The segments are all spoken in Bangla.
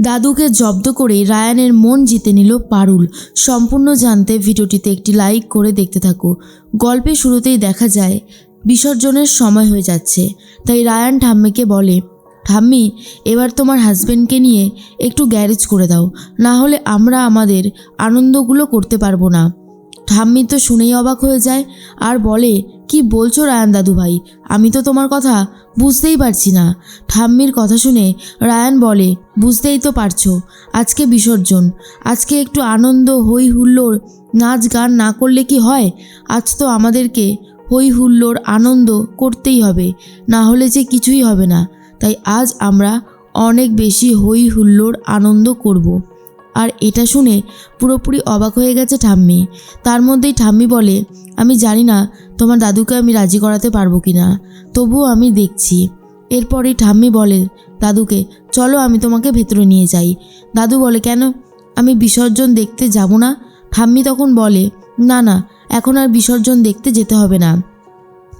দাদুকে জব্দ করে রায়ানের মন জিতে নিল পারুল। সম্পূর্ণ জানতে ভিডিওটিতে একটি লাইক করে দেখতে থাকো। গল্পে শুরুতেই দেখা যায়, বিসর্জনের সময় হয়ে যাচ্ছে। তাই রায়ান ঠাম্মিকে বলে, ঠাম্মি, এবার তোমার হাজব্যান্ডকে নিয়ে একটু গ্যারেজ করে দাও। না হলে আমরা আমাদের আনন্দগুলো করতে পারব না। ঠাম্মি তো শুনেই অবাক হয়ে যায় আর বলে, কি বলছো রায়ান দাদু ভাই আমি তো তোমার কথা বুঝতেই পারছি না। ঠাম্মির কথা শুনে রায়ান বলে, বুঝতেই তো পারছ, আজকে বিসর্জন। আজকে একটু আনন্দ হই হুল্লোড় নাচ গান না করলে কি হয়? আজ তো আমাদেরকে হই হুল্লোড় আনন্দ করতেই হবে। না হলে যে কিছুই হবে না। তাই আজ আমরা অনেক বেশি হই হুল্লোড় আনন্দ করব। আর এটা শুনে পুরোপুরি অবাক হয়ে গেছে ঠাম্মি। তার মধ্যেই ঠাম্মি বলে, আমি জানি না তোমার দাদুকে আমি রাজি করাতে পারব কি না তবুও আমি দেখছি। এরপরই ঠাম্মি বলে, দাদুকে, চলো আমি তোমাকে ভেতরে নিয়ে যাই। দাদু বলে, কেন? আমি বিসর্জন দেখতে যাব না? ঠাম্মি তখন বলে, না না, এখন আর বিসর্জন দেখতে যেতে হবে না।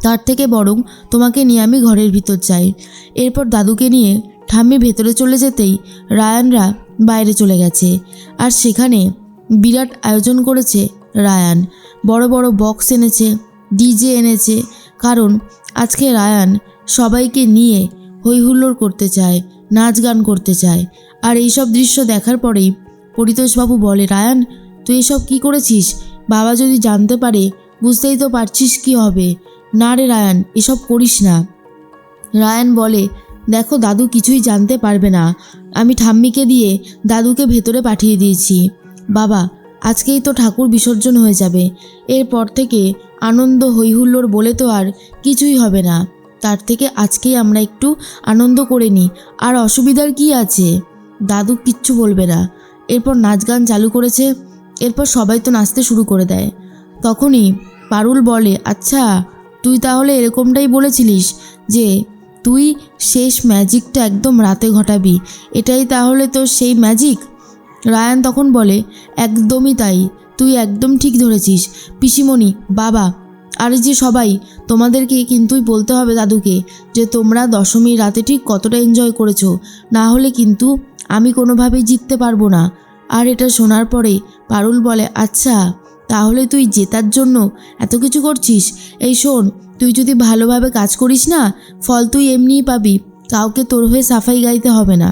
তার থেকে বরং তোমাকে নিয়ে আমি ঘরের ভিতর যাই। এরপর দাদুকে নিয়ে ঠাম্মি ভেতরে চলে যেতেই রায়ানরা বাইরে চলে গেছে। আর সেখানে বিরাট আয়োজন করেছে রায়ান। বড় বড় বক্স এনেছে ডিজে এনেছে। কারণ আজকে রায়ান সবাইকে নিয়ে হইহুল্লোড় করতে চায়, নাচ গান করতে চায়। আর এইসব দৃশ্য দেখার পরেই পরিতোষবাবু বলে, রায়ান, তুই এসব কি করেছিস? বাবা যদি জানতে পারে, বুঝতেই তো পারছিস কি হবে। না রে রায়ান, এসব করিস না। রায়ান বলে দেখো দাদু কিছুই জানতে পারবে না। আমি ঠাম্মিকে দিয়ে দাদুকে ভেতরে পাঠিয়ে দিয়েছি। বাবা, আজকেই তো ঠাকুর বিসর্জন হয়ে যাবে। এরপর থেকে আনন্দ হৈহুল্লোর বলে তো আর কিছুই হবে না। তার থেকে আজকেই আমরা একটু আনন্দ করে নিই। আর অসুবিধার কি আছে? দাদু কিচ্ছু বলবে না। এরপর নাচ গান চালু করেছে। এরপর সবাই তো নাচতে শুরু করে দেয়। তখনই পারুল বলে আচ্ছা তুই তাহলে এরকমটাই বলেছিলিস যে তুই শেষ ম্যাজিকটা একদম রাতে ঘটাবি। এটাই তাহলে তোর সেই ম্যাজিক? রায়ান তখন বলে, একদমই তাই। তুই একদম ঠিক ধরেছিস। পিসিমণি, বাবা, আর যে সবাই, তোমাদেরকে কিন্তুই বলতে হবে দাদুকে যে তোমরা দশমীর রাতে ঠিক কতটা এনজয় করেছ। না হলে কিন্তু আমি কোনোভাবেই জিততে পারব না। আর এটা শোনার পরে পারুল বলে আচ্ছা তাহলে তুই জেতার জন্য এত কিছু করছিস? এই শোন তুই যদি ভালোভাবে কাজ করিস না, ফল তুই এমনিই পাবি, কাউকে তোর হয়ে সাফাই গাইতে হবে না।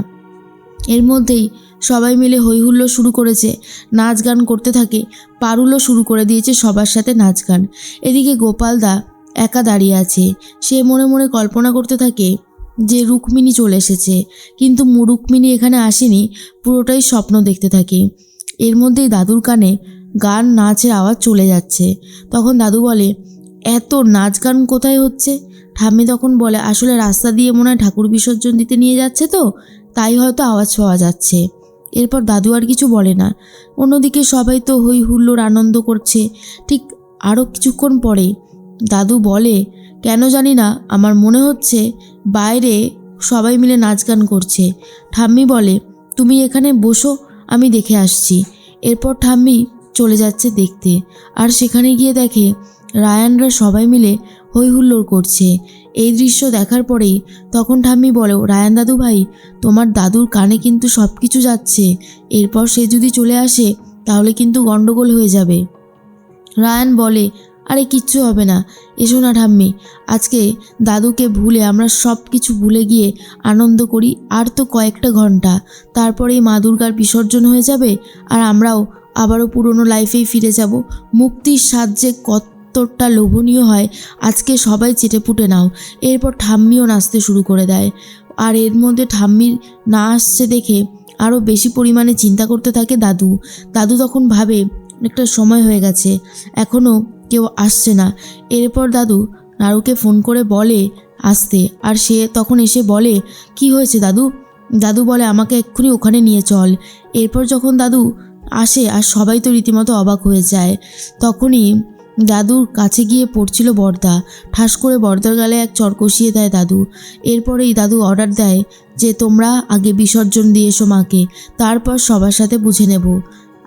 এর মধ্যেই সবাই মিলে হৈহুল্লো শুরু করেছে, নাচ গান করতে থাকে, পারুলও শুরু করে দিয়েছে সবার সাথে নাচ গান। এদিকে গোপালদা একা দাঁড়িয়ে আছে, সে মনে মনে কল্পনা করতে থাকে যে রুক্মিণী চলে এসেছে, কিন্তু রুক্মিণী এখানে আসেনি, পুরোটাই স্বপ্ন দেখতে থাকে। এর মধ্যেই দাদুর কানে গান নাচের আওয়াজ চলে যাচ্ছে। তখন দাদু বলে এত নাচ গান কোথায় হচ্ছে? ঠাম্মি তখন বলে, আসলে রাস্তা দিয়ে মনে হয় ঠাকুর বিসর্জন দিতে নিয়ে যাচ্ছে তো, তাই হয়তো আওয়াজ পাওয়া যাচ্ছে। এরপর দাদু আর কিছু বলে না। অন্যদিকে সবাই তো হই হুল্লোড় আনন্দ করছে। ঠিক আরও কিছুক্ষণ পরে দাদু বলে, কেন জানি না, আমার মনে হচ্ছে বাইরে সবাই মিলে নাচ গান করছে। ঠাম্মি বলে, তুমি এখানে বসো, আমি দেখে আসছি। এরপর ঠাম্মি চলে যাচ্ছে দেখতে। আর সেখানে গিয়ে দেখে রায়ানরা সবাই মিলে হই হুল্লোড় করছে। এই দৃশ্য দেখার পরেই তখন ঠাম্মি বলে, রায়ান দাদু ভাই, তোমার দাদুর কানে কিন্তু সব কিছু যাচ্ছে। এরপর সে যদি চলে আসে, তাহলে কিন্তু গন্ডগোল হয়ে যাবে। রায়ান বলে, আরে, কিচ্ছু হবে না। এসো না ঠাম্মি। আজকে দাদুকে ভুলে আমরা সব কিছু ভুলে গিয়ে আনন্দ করি আর তো কয়েকটা ঘণ্টা। তারপরেই মা দুর্গার বিসর্জন হয়ে যাবে আর আমরাও আবারও পুরনো লাইফেই ফিরে যাব। মুক্তির স্বাদ যে কতটা লোভনীয় হয়, আজকে সবাই চেটেপুটে নাও। এরপর ঠাম্মিও নাচতে শুরু করে দেয়। আর এর মধ্যে ঠাম্মির না আসছে দেখে আরও বেশি পরিমাণে চিন্তা করতে থাকে দাদু। দাদু তখন ভাবে একটা সময় হয়ে গেছে, এখনও কেউ আসছে না। এরপর দাদু নারুকে ফোন করে বলে, আসতে। আর সে তখন এসে বলে, কি হয়েছে দাদু? দাদু বলে, আমাকে এক্ষুনি ওখানে নিয়ে চল। এরপর যখন দাদু আসে, আর সবাই তো রীতিমতো অবাক হয়ে যায়, তখনই দাদুর কাছে গিয়ে পড়ছিল বর্দা। ঠাস করে বর্দার গালে এক চর কষিয়ে দেয় দাদু। এরপরেই দাদু অর্ডার দেয় যে, তোমরা আগে বিসর্জন দিয়ে এসো মাকে, তারপর সবার সাথে বুঝে নেব।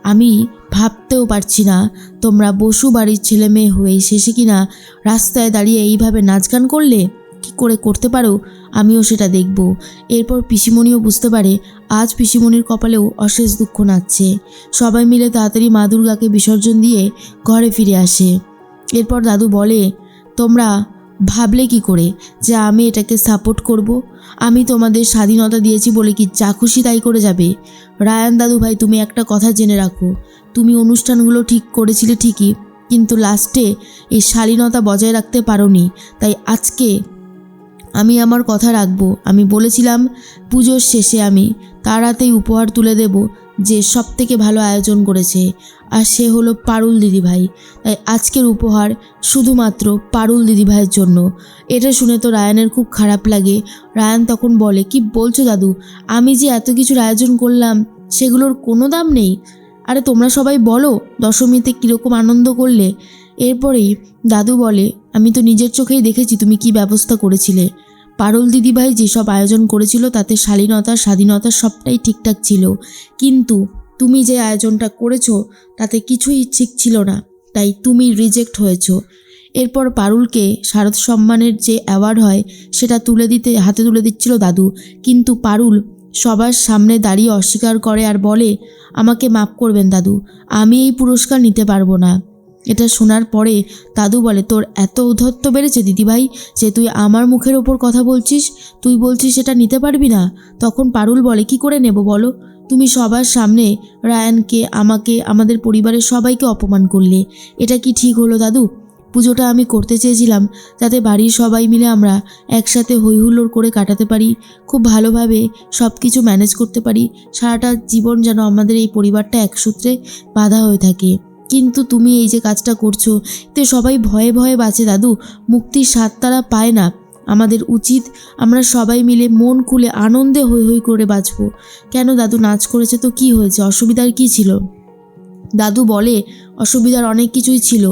আমি ভাবতেও পারছি না তোমরা বসু বাড়ির ছেলে মেয়ে হয়ে শেষে কিনা, রাস্তায় দাঁড়িয়ে এইভাবে নাচ গান করলে? করে করতে পারো, আমিও সেটা দেখব। এরপর পিসিমণিও বুঝতে পারে, আজ পিসিমণির কপালেও অশেষ দুঃখ নাচছে। সবাই মিলে তাড়াতাড়ি মা দুর্গাকে বিসর্জন দিয়ে ঘরে ফিরে আসে। এরপর দাদু বলে, তোমরা ভাবলে কি করে যে আমি এটাকে সাপোর্ট করব? আমি তোমাদের স্বাধীনতা দিয়েছি বলে কি যা খুশি তাই করে যাবে? রায়ান দাদু ভাই, তুমি একটা কথা জেনে রাখো। তুমি অনুষ্ঠানগুলো ঠিক করেছিলে ঠিকই, কিন্তু লাস্টে এই শালীনতা বজায় রাখতে পারোনি, তাই আজকে আমি আমার কথা রাখব। আমি বলেছিলাম, পুজোর শেষে আমি তার হাতেই উপহার তুলে দেব যে সব থেকে ভালো আয়োজন করেছে। আর সে হলো পারুল দিদিভাই। তাই আজকের উপহার শুধুমাত্র পারুল দিদিভাইয়ের জন্য। এটা শুনে তো রায়ানের খুব খারাপ লাগে। রায়ান তখন বলে, কি বলছো দাদু? আমি যে এত কিছুর আয়োজন করলাম, সেগুলোর কোনো দাম নেই। আরে তোমরা সবাই বলো, দশমীতে কীরকম আনন্দ করলে? এরপরেই দাদু বলে, আমি তো নিজের চোখেই দেখেছি তুমি কি ব্যবস্থা করেছিলে। পারুল দিদিভাই যেসব আয়োজন করেছিল, তাতে শালীনতা, স্বাধীনতা সবটাই ঠিকঠাক ছিল। কিন্তু তুমি যে আয়োজনটা করেছ, তাতে কিছুই ঠিক ছিল না। তাই তুমি রিজেক্ট হয়েছো। এরপর পারুলকে শারদ সম্মানের যে অ্যাওয়ার্ড হয়, সেটা তুলে দিতে, হাতে তুলে দিচ্ছিল দাদু। কিন্তু পারুল সবার সামনে দাঁড়িয়ে অস্বীকার করে আর বলে, আমাকে মাফ করবেন দাদু, আমি এই পুরস্কার নিতে পারব না। এটা শোনার পরে দাদু বলে, তোর এত উদ্ধত্ত বেড়েছে দিদিভাই যে তুই আমার মুখের ওপর কথা বলছিস, তুই বলছিস সেটা নিতে পারবি না? তখন পারুল বলে, কি করে নেব বলো? তুমি সবার সামনে রায়ানকে, আমাকে, আমাদের পরিবারের সবাইকে অপমান করলে। এটা কি ঠিক হলো দাদু? পুজোটা আমি করতে চেয়েছিলাম যাতে বাড়ির সবাই মিলে আমরা একসাথে হইহুল্লোড় করে কাটাতে পারি, খুব ভালোভাবে সব কিছু ম্যানেজ করতে পারি, সারাটা জীবন যেন আমাদের এই পরিবারটা একসূত্রে বাধা হয়ে থাকে। কিন্তু তুমি এই যে কাজটা করছ, এতে সবাই ভয়ে ভয়ে বাঁচে দাদু। মুক্তির স্বাদ তারা পায় না। আমাদের উচিত আমরা সবাই মিলে মন খুলে আনন্দে হই হই করে বাঁচবো। কেন দাদু, নাচ করেছে তো কি হয়েছে? অসুবিধার কি ছিল? দাদু বলে, অসুবিধার অনেক কিছুই ছিল।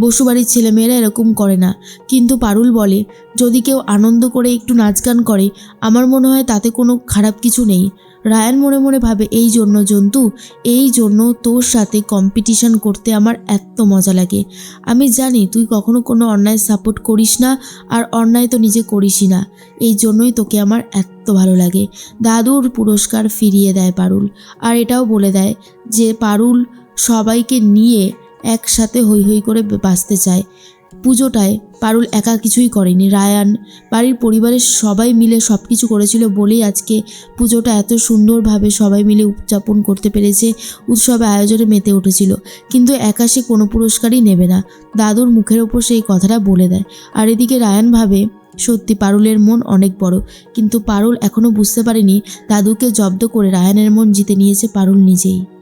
বসুবাড়ির ছেলেমেয়েরা এরকম করে না। কিন্তু পারুল বলে, যদি কেউ আনন্দ করে একটু নাচ গান করে, আমার মনে হয় তাতে কোনো খারাপ কিছু নেই। রায়ান মনে মনে ভাবে, এই জন্য জন্তু, এই জন্য তোর সাথে কম্পিটিশন করতে আমার এত মজা লাগে। আমি জানি তুই কখনো কোনো অন্যায় সাপোর্ট করিস না আর অন্যায় তো নিজে করিসই না। এই জন্যই তোকে আমার এত ভালো লাগে। দাদুর পুরস্কার ফিরিয়ে দেয় পারুল। আর এটাও বলে দেয় যে, পারুল সবাইকে নিয়ে একসাথে হই হই করে বাঁচতে চায়। পুজোটায় পারুল একা কিছুই করেনি। রায়ান, বাড়ির পরিবারের সবাই মিলে সব কিছু করেছিল বলেই আজকে পুজোটা এত সুন্দরভাবে সবাই মিলে উদযাপন করতে পেরেছে, উৎসবে আয়োজনে মেতে উঠেছিল। কিন্তু একা সে কোনো পুরস্কারই নেবে না। দাদুর মুখের ওপর সেই কথাটা বলে দেয়। আর এদিকে রায়ান ভাবে, সত্যি পারুলের মন অনেক বড়, কিন্তু পারুল এখনও বুঝতে পারেনি দাদুকে জব্দ করে রায়ানের মন জিতে নিয়েছে পারুল নিজেই।